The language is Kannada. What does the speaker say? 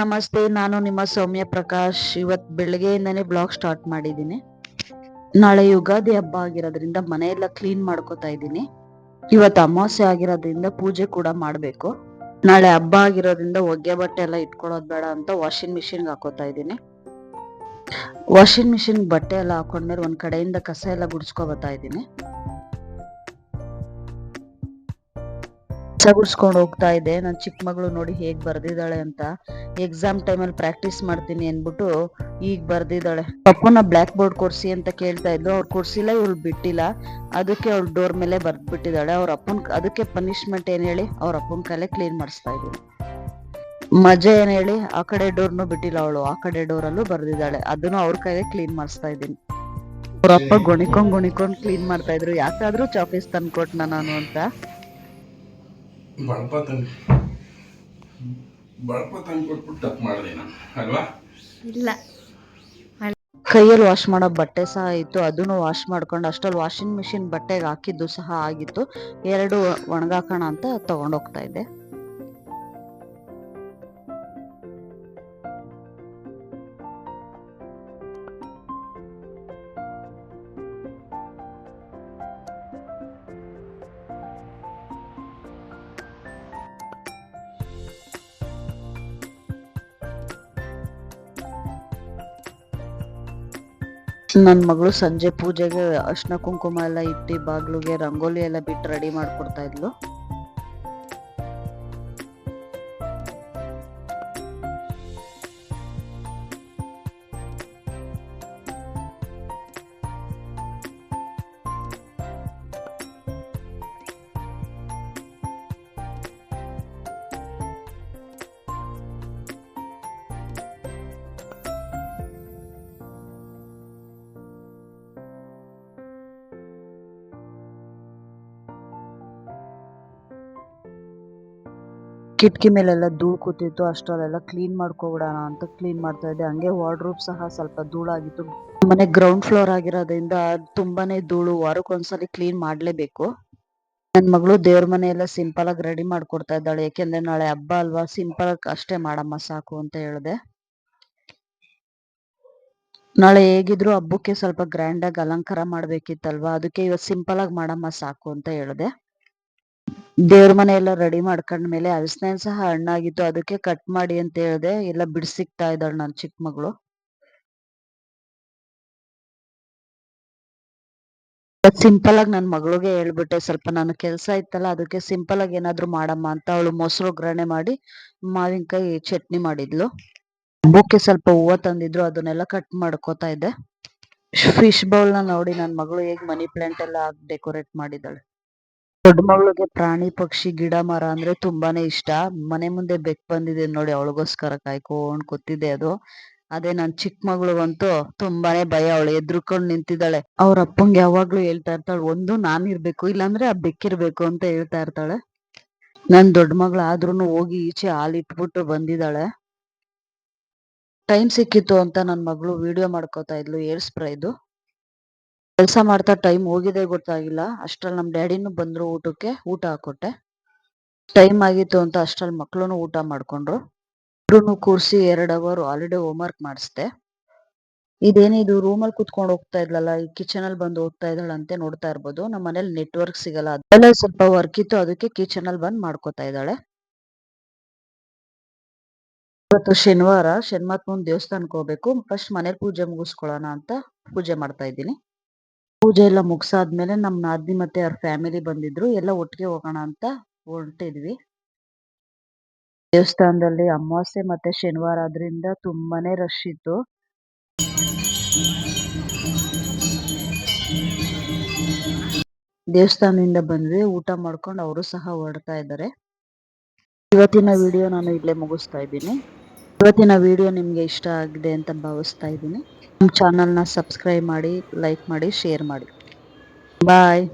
ನಮಸ್ತೆ. ನಾನು ನಿಮ್ಮ ಸೌಮ್ಯ ಪ್ರಕಾಶ್. ಇವತ್ ಬೆಳಗ್ಗೆಯಿಂದನೇ ಬ್ಲಾಗ್ ಸ್ಟಾರ್ಟ್ ಮಾಡಿದ್ದೀನಿ. ನಾಳೆ ಯುಗಾದಿ ಹಬ್ಬ ಆಗಿರೋದ್ರಿಂದ ಮನೆಯೆಲ್ಲ ಕ್ಲೀನ್ ಮಾಡ್ಕೋತಾ ಇದ್ದೀನಿ. ಇವತ್ತು ಅಮಾವಾಸ್ಯೆ ಆಗಿರೋದ್ರಿಂದ ಪೂಜೆ ಕೂಡ ಮಾಡಬೇಕು. ನಾಳೆ ಹಬ್ಬ ಆಗಿರೋದ್ರಿಂದ ಒಗ್ಗೆ ಬಟ್ಟೆ ಎಲ್ಲ ಇಟ್ಕೊಳ್ಳೋದು ಬೇಡ ಅಂತ ವಾಷಿಂಗ್ ಮಿಷಿನ್ಗೆ ಹಾಕೋತಾ ಇದ್ದೀನಿ. ವಾಷಿಂಗ್ ಮಿಷಿನ್ ಬಟ್ಟೆ ಎಲ್ಲ ಹಾಕೊಂಡ್ಮೇಲೆ ಒಂದು ಕಡೆಯಿಂದ ಕಸ ಎಲ್ಲ ಗುಡ್ಸ್ಕೊ ಬರ್ತಾ ಇದ್ದೀನಿ. ಕಸ ಗುಡ್ಸ್ಕೊಂಡು ಹೋಗ್ತಾ ಇದ್ದೆ ನನ್ನ ಚಿಕ್ಕ ಮಗಳು ನೋಡಿ ಹೇಗ್ ಬರ್ದಿದ್ದಾಳೆ ಅಂತ. ಎಕ್ಸಾಮ್ ಟೈಮಲ್ಲಿ ಪ್ರಾಕ್ಟೀಸ್ ಮಾಡ್ತೀನಿ ಅಂದ್ಬಿಟ್ಟು ಈಗ ಬರ್ದಿದ್ದಾಳೆ. ಪಪ್ಪನ ಬ್ಲ್ಯಾಕ್ ಬೋರ್ಡ್ ಕೊಡ್ಸಿ ಅಂತ ಕೇಳ್ತಾ ಇದ್ಲು ಅವ್ರು ಕೊಡ್ಸಿಲ್ಲ ಇವ್ಳು ಬಿಟ್ಟಿಲ್ಲ. ಅದಕ್ಕೆ ಅವ್ಳು ಡೋರ್ ಮೇಲೆ ಬರ್ದ್ಬಿಟ್ಟಿದ್ದಾಳೆ. ಅವ್ರ ಅಪ್ಪನ ಅದಕ್ಕೆ ಪನಿಷ್ಮೆಂಟ್ ಏನ್ ಹೇಳಿ? ಅವ್ರ ಅಪ್ಪನ ಕಲೆ ಕ್ಲೀನ್ ಮಾಡಿಸ್ತಾ ಇದ್ದೀನಿ ಮಜಾ ಏನ್ ಹೇಳಿ? ಆ ಕಡೆ ಡೋರ್ನು ಬಿಟ್ಟಿಲ್ಲ ಅವಳು. ಆ ಕಡೆ ಡೋರಲ್ಲೂ ಬರ್ದಿದ್ದಾಳೆ. ಅದನ್ನು ಅವ್ರ ಕೈಗೆ ಕ್ಲೀನ್ ಮಾಡಿಸ್ತಾ ಇದ್ದೀನಿ. ಅವ್ರಪ್ಪ ಗೊಣಿಕೊಂಡ್ ಗೊಣಿಕೊಂಡ್ ಕ್ಲೀನ್ ಮಾಡ್ತಾ ಇದ್ರು. ಯಾಕಾದ್ರೂ ಚಾಪೀಸ್ ತಂದ್ಕೊಟ್ನ ನಾನು ಅಂತ. ಬಳಪ ತಂದು ಬಳಪ ತಂದು ಕೊಟ್ಬಿಟ್ಟು ತಪ್ಪು ಮಾಡಿದೆ ನಾನು ಅಲ್ವಾ? ಇಲ್ಲ. ಕೈಯಲ್ಲಿ ವಾಶ್ ಮಾಡೋ ಬಟ್ಟೆ ಸಹ ಇತ್ತು ಅದನ್ನು ವಾಶ್ ಮಾಡ್ಕೊಂಡು ಅಷ್ಟರಲ್ಲಿ ವಾಷಿಂಗ್ ಮಿಷಿನ್ ಬಟ್ಟೆಗೆ ಹಾಕಿದ್ದು ಸಹ ಆಗಿತ್ತು. ಎರಡು ಒಣಗಾಕೋಣ ಅಂತ ತೊಗೊಂಡೋಗ್ತಾ ಇದ್ದೆ. ನನ್ನ ಮಗಳು ಸಂಜೆ ಪೂಜೆಗೆ ಅರ್ಶಿನ ಕುಂಕುಮ ಎಲ್ಲ ಇಟ್ಟು ಬಾಗ್ಲುಗೆ ರಂಗೋಲಿ ಎಲ್ಲ ಬಿಟ್ಟು ರೆಡಿ ಮಾಡ್ಕೊಡ್ತಾ ಇದ್ಲು. ಕಿಟಕಿ ಮೇಲೆಲ್ಲ ಧೂಳು ಕೂತಿತ್ತು ಅಷ್ಟರಲ್ಲೆಲ್ಲ ಕ್ಲೀನ್ ಮಾಡ್ಕೊಬಿಡೋಣ ಅಂತ ಕ್ಲೀನ್ ಮಾಡ್ತಾ ಇದ್ದೆ. ಹಂಗೆ ವಾರ್ಡ್ರೋಬ್ ಸಹ ಸ್ವಲ್ಪ ಧೂಳಾಗಿತ್ತು. ಮನೆ ಗ್ರೌಂಡ್ ಫ್ಲೋರ್ ಆಗಿರೋದ್ರಿಂದ ತುಂಬಾನೇ ಧೂಳು ವಾರಕ್ಕೊಂದ್ಸಲಿ ಕ್ಲೀನ್ ಮಾಡ್ಲೇಬೇಕು. ನನ್ನ ಮಗಳು ದೇವ್ರ ಮನೆ ಎಲ್ಲ ಸಿಂಪಲ್ ಆಗಿ ರೆಡಿ ಮಾಡ್ಕೊಡ್ತಾ ಇದ್ದಾಳೆ. ಯಾಕೆಂದ್ರೆ ನಾಳೆ ಹಬ್ಬ ಅಲ್ವಾ ಸಿಂಪಲ್ ಆಗಿ ಅಷ್ಟೇ ಮಾಡಮ್ಮ ಸಾಕು ಅಂತ ಹೇಳಿದೆ. ನಾಳೆ ಹೇಗಿದ್ರು ಹಬ್ಬಕ್ಕೆ ಸ್ವಲ್ಪ ಗ್ರ್ಯಾಂಡಾಗಿ ಅಲಂಕಾರ ಮಾಡ್ಬೇಕಿತ್ತಲ್ವಾ, ಅದಕ್ಕೆ ಇವತ್ತು ಸಿಂಪಲ್ ಆಗಿ ಮಾಡಮ್ಮ ಸಾಕು ಅಂತ ಹೇಳ್ದೆ. ದೇವ್ರ ಮನೆ ಎಲ್ಲ ರೆಡಿ ಮಾಡ್ಕೊಂಡ್ಮೇಲೆ ಹಲಸಿನ ಸಹ ಹಣ್ಣಾಗಿತ್ತು. ಅದಕ್ಕೆ ಕಟ್ ಮಾಡಿ ಅಂತ ಹೇಳ್ದೆ, ಎಲ್ಲ ಬಿಡಿಸಿಕ್ತಾ ಇದ್ದಾಳೆ ನನ್ನ ಚಿಕ್ಕ ಮಗಳು. ಸಿಂಪಲ್ ಆಗಿ ನನ್ನ ಮಗಳಿಗೆ ಹೇಳ್ಬಿಟ್ಟೆ, ಸ್ವಲ್ಪ ನಾನು ಕೆಲಸ ಇತ್ತಲ್ಲ, ಅದಕ್ಕೆ ಸಿಂಪಲ್ ಆಗಿ ಏನಾದ್ರು ಮಾಡಮ್ಮ ಅಂತ ಅವಳು ಮೊಸರು ಒಗ್ಗರಣೆ ಮಾಡಿ ಮಾವಿನಕಾಯಿ ಚಟ್ನಿ ಮಾಡಿದ್ಲು. ಹಬ್ಬಕ್ಕೆ ಸ್ವಲ್ಪ ಹೂವ ತಂದಿದ್ರು, ಅದನ್ನೆಲ್ಲ ಕಟ್ ಮಾಡ್ಕೋತಾ ಇದ್ದೆ. ಫಿಶ್ ಬೌಲ್ನ ನೋಡಿ ನನ್ನ ಮಗಳು ಹೇಗ್ ಮನಿ ಪ್ಲಾಂಟ್ ಎಲ್ಲ ಡೆಕೋರೇಟ್ ಮಾಡಿದಾಳೆ ದೊಡ್ಡ ಮಗಳಿಗೆ ಪ್ರಾಣಿ, ಪಕ್ಷಿ, ಗಿಡ, ಮರ ಅಂದ್ರೆ ತುಂಬಾನೇ ಇಷ್ಟ. ಮನೆ ಮುಂದೆ ಬೆಕ್ ಬಂದಿದೆ ನೋಡಿ, ಅವಳಿಗೋಸ್ಕರ ಕಾಯ್ಕೊಂಡ್ ಕೂತಿದೆ ಅದು. ಅದೇ ನನ್ ಚಿಕ್ಕ ಮಗಳಿಗಂತೂ ತುಂಬಾನೇ ಭಯ. ಅವಳು ಎದ್ರುಕೊಂಡ್ ನಿಂತಿದ್ದಾಳೆ. ಅವ್ರ ಅಪ್ಪಂಗೆ ಯಾವಾಗ್ಲೂ ಹೇಳ್ತಾ ಇರ್ತಾಳೆ, ಒಂದು ನಾನ್ ಇರ್ಬೇಕು ಇಲ್ಲಾಂದ್ರೆ ಆ ಬೆಕ್ಕಿರ್ಬೇಕು ಅಂತ ಹೇಳ್ತಾ ಇರ್ತಾಳೆ. ನನ್ ದೊಡ್ಡ ಮಗಳು ಆದ್ರೂನು ಹೋಗಿ ಈಚೆ ಹಾಲಿಟ್ಬಿಟ್ಟು ಬಂದಿದ್ದಾಳೆ. ಟೈಮ್ ಸಿಕ್ಕಿತ್ತು ಅಂತ ನನ್ ಮಗಳು ವಿಡಿಯೋ ಮಾಡ್ಕೋತಾ ಇದ್ಲು, ಏರ್ ಸ್ಪ್ರೈದು. ಕೆಲಸ ಮಾಡ್ತಾ ಟೈಮ್ ಹೋಗಿದೆ ಗೊತ್ತಾಗಿಲ್ಲ. ಅಷ್ಟ್ರಲ್ಲಿ ನಮ್ ಡ್ಯಾಡಿನೂ ಬಂದ್ರು ಊಟಕ್ಕೆ, ಊಟ ಹಾಕೊಟ್ಟೆ. ಟೈಮ್ ಆಗಿತ್ತು ಅಂತ ಅಷ್ಟ್ರಲ್ಲಿ ಮಕ್ಳುನು ಊಟ ಮಾಡ್ಕೊಂಡ್ರು. ಇಬ್ರು ಕೂರ್ಸಿ ಎರಡ್ ಅವರ್ ಆಲ್ರೆಡಿ ಹೋಮ್ ವರ್ಕ್ ಮಾಡಿಸ್ದೆ ಇದೇನಿದು ರೂಮಲ್ಲಿ ಕುತ್ಕೊಂಡು ಹೋಗ್ತಾ ಇದ್ಲಲ್ಲ, ಈ ಕಿಚನ್ ಅಲ್ಲಿ ಬಂದು ಹೋಗ್ತಾ ಇದ್ದಾಳಂತೆ ನೋಡ್ತಾ ಇರ್ಬೋದು. ನಮ್ಮ ಮನೇಲಿ ನೆಟ್ವರ್ಕ್ ಸಿಗಲ್ಲ. ಅದೆಲ್ಲ ಸ್ವಲ್ಪ ವರ್ಕ್ ಇತ್ತು, ಅದಕ್ಕೆ ಕಿಚನ್ ಅಲ್ಲಿ ಬಂದ್ ಮಾಡ್ಕೋತಾ ಇದ್ದಾಳೆ. ಇವತ್ತು ಶನಿವಾರ ಶನಿಮಾತ್ಮನ್ ದೇವಸ್ಥಾನಕ್ಕೆ ಹೋಗ್ಬೇಕು. ಫಸ್ಟ್ ಮನೇಲಿ ಪೂಜೆ ಮುಗಿಸ್ಕೊಳ್ಳೋಣ ಅಂತ ಪೂಜೆ ಮಾಡ್ತಾ ಇದ್ದೀನಿ. ಪೂಜೆ ಎಲ್ಲ ಮುಗ್ಸಾದ್ಮೇಲೆ ನಮ್ ನಾದಿನಿ ಮತ್ತೆ ಅವ್ರ ಫ್ಯಾಮಿಲಿ ಬಂದಿದ್ರು, ಎಲ್ಲ ಒಟ್ಟಿಗೆ ಹೋಗೋಣ ಅಂತ ಹೊರಟಿದ್ವಿ. ದೇವಸ್ಥಾನದಲ್ಲಿ ಅಮಾವಾಸ್ಯೆ ಮತ್ತೆ ಶನಿವಾರ ಆದ್ರಿಂದ ತುಂಬಾನೇ ರಶ್ ಇತ್ತು. ದೇವಸ್ಥಾನದಿಂದ ಬಂದ್ವಿ, ಊಟ ಮಾಡ್ಕೊಂಡು ಅವರು ಸಹ ಹೊರಡ್ತಾ ಇದ್ದಾರೆ. ಇವತ್ತಿನ ವಿಡಿಯೋ ನಾನು ಇಲ್ಲೇ ಮುಗಿಸ್ತಾ ಇದ್ದೀನಿ. ಇವತ್ತಿನ ವಿಡಿಯೋ ನಿಮಗೆ ಇಷ್ಟ ಆಗಿದೆ ಅಂತ ಭಾವಿಸ್ತಾ ಇದ್ದೀನಿ. ನಮ್ಮ ಚಾನಲ್ನ ಸಬ್ಸ್ಕ್ರೈಬ್ ಮಾಡಿ ಲೈಕ್ ಮಾಡಿ ಶೇರ್ ಮಾಡಿ. ಬಾಯ್